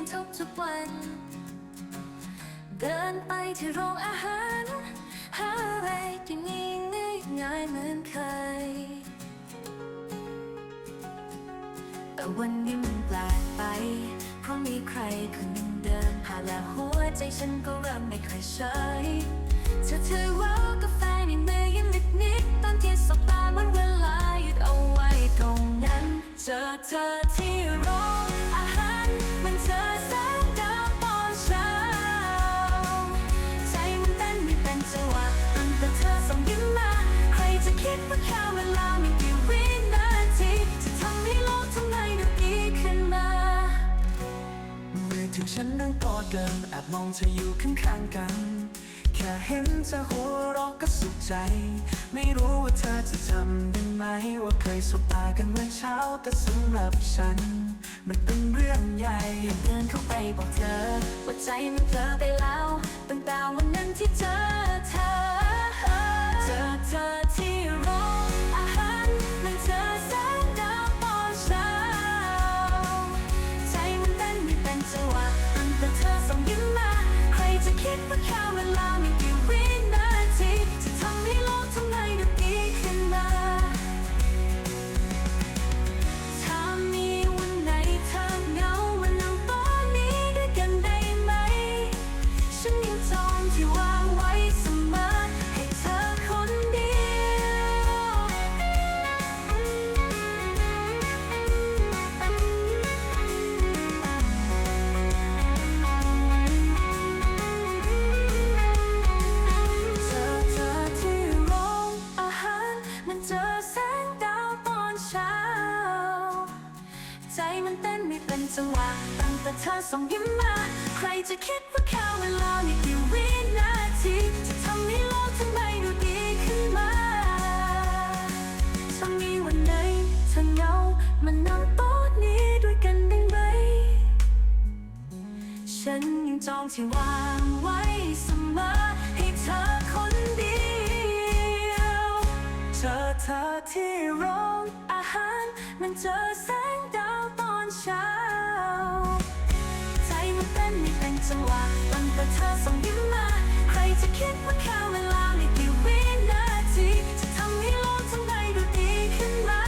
มันทุกทุกวัน เดินไปที่โรงอาหาร หาอะไรที่นี่ง่ายเหมือนเคย แต่วันนี้มันแปลกไป เพราะมีใครคนหนึ่งเดินผ่านและหัวใจฉันก็เริ่มไม่ค่อยเฉยเธอถือว่ากาแฟในมือยังนิดนิดตอนที่สบตาเหมันเวลาหยุดเอาไว้ตรงนั้น เจอเธอที่ ฉันนั่งกอดกันแอบมองเธออยู่ข้างๆกัน แค่เห็นเธอหัวเราะก็สุขใจ ไม่รู้ว่าเธอจะจำได้ไหม ว่าเคยสบตากันเมื่อเช้าแต่สำหรับฉัน มันเป็นเรื่องใหญ่เดินเข้าไปบอกเธอ ว่าใจมันเผลอไปแล้วตั้ง จะคิดว่าแค่เวลาไม่กี่ มันเต้นไม่เป็นจังหวะตั้งแต่เธอส่งยิ้มมา ใครจะคิดว่าแค่เวลาไม่กี่วินาทีจะทำให้โลกทั้งใบดูดีขึ้นมาถ้ามีวันไหนเธอเหงามานั่งโต๊ะนี้ด้วยกันได้ไหม ฉันยังจองที่วางไว้เสมอให้เธอคนเดียวเจอเธอที่ที่โรงอาหารมันเจอ เต้นไม่เป็นจังหวะตอนก็เธอส่งยิ้มมา ใครจะคิดว่าแค่เวลาในกี่วินาทีจะทำให้โลกทั้งใบดูดีขึ้นมา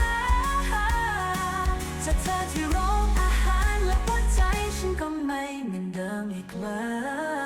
จะเธอที่ร้องอาหารและหัวใจฉันก็ไม่เหมือนเดิมอีกแล้ว